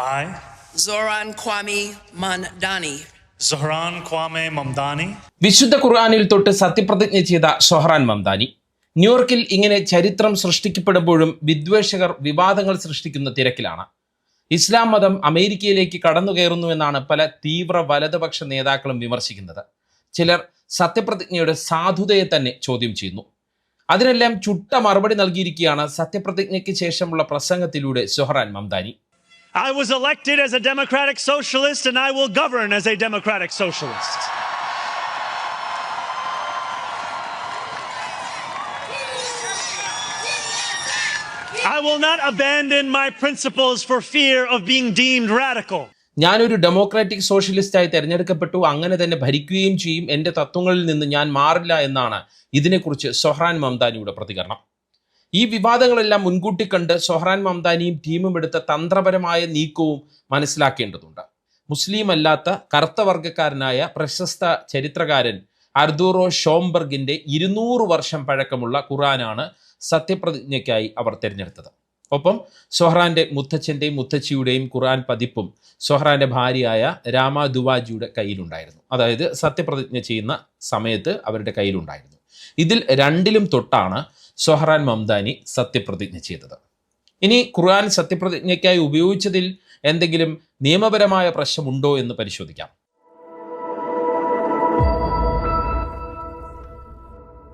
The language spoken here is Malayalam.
I, Zoran Kwame Mandani, Zohran Kwame Mamdani, വിശുദ്ധ ഖുർആാനിൽ തൊട്ട് സത്യപ്രതിജ്ഞ ചെയ്ത ഷൊഹറാൻ മംദാനി. ന്യൂയോർക്കിൽ ഇങ്ങനെ ചരിത്രം സൃഷ്ടിക്കപ്പെടുമ്പോഴും വിദ്വേഷകർ വിവാദങ്ങൾ സൃഷ്ടിക്കുന്ന തിരക്കിലാണ്. ഇസ്ലാം മതം അമേരിക്കയിലേക്ക് കടന്നു കയറുന്നുവെന്നാണ് പല തീവ്ര വലതുപക്ഷ നേതാക്കളും വിമർശിക്കുന്നത്. ചിലർ സത്യപ്രതിജ്ഞയുടെ സാധുതയെ തന്നെ ചോദ്യം ചെയ്യുന്നു. അതിനെല്ലാം ചുട്ട മറുപടി നൽകിയിരിക്കുകയാണ് സത്യപ്രതിജ്ഞയ്ക്ക് ശേഷമുള്ള പ്രസംഗത്തിലൂടെ Zohran Mamdani. I was elected as a democratic socialist and I will govern as a democratic socialist. I will not abandon my principles for fear of being deemed radical. ഞാനൊരു ഡെമോക്രാറ്റിക് സോഷ്യലിസ്റ്റായി തെരഞ്ഞെടുക്കപ്പെട്ടു അങ്ങനെ തന്നെ ഭരിക്കുകയും ചെയ്യും എന്റെ തത്വങ്ങളിൽ നിന്ന് ഞാൻ മാറില്ല എന്നാണ് ഇതിനെക്കുറിച്ച് സൊഹ്റാൻ മംദാനിയുടെ പ്രതികരണം ഈ വിവാദങ്ങളെല്ലാം മുൻകൂട്ടി കണ്ട് സൊഹ്റാൻ മംദാനിയും ടീമും എടുത്ത തന്ത്രപരമായ നീക്കവും മനസ്സിലാക്കേണ്ടതുണ്ട്. മുസ്ലിം അല്ലാത്ത കറുത്ത വർഗക്കാരനായ പ്രശസ്ത ചരിത്രകാരൻ അർദൂറോ ഷോംബർഗിന്റെ ഇരുന്നൂറ് വർഷം പഴക്കമുള്ള ഖുറാനാണ് സത്യപ്രതിജ്ഞയ്ക്കായി അവർ തിരഞ്ഞെടുത്തത്. ഒപ്പം സൊഹ്റാന്റെ മുത്തച്ഛന്റെയും മുത്തച്ഛിയുടെയും ഖുറാൻ പതിപ്പും സൊഹ്റാന്റെ ഭാര്യയായ രാമ ദുവാജിയുടെ കയ്യിലുണ്ടായിരുന്നു. അതായത് സത്യപ്രതിജ്ഞ ചെയ്യുന്ന സമയത്ത് അവരുടെ കയ്യിലുണ്ടായിരുന്നു. ഇതിൽ രണ്ടിലും തൊട്ടാണ് സൊഹ്റാൻ മംദാനി സത്യപ്രതിജ്ഞ ചെയ്തത്. ഇനി ഖുർആൻ സത്യപ്രതിജ്ഞയ്ക്കായി ഉപയോഗിച്ചതിൽ എന്തെങ്കിലും നിയമപരമായ പ്രശ്നമുണ്ടോ എന്ന് പരിശോധിക്കാം.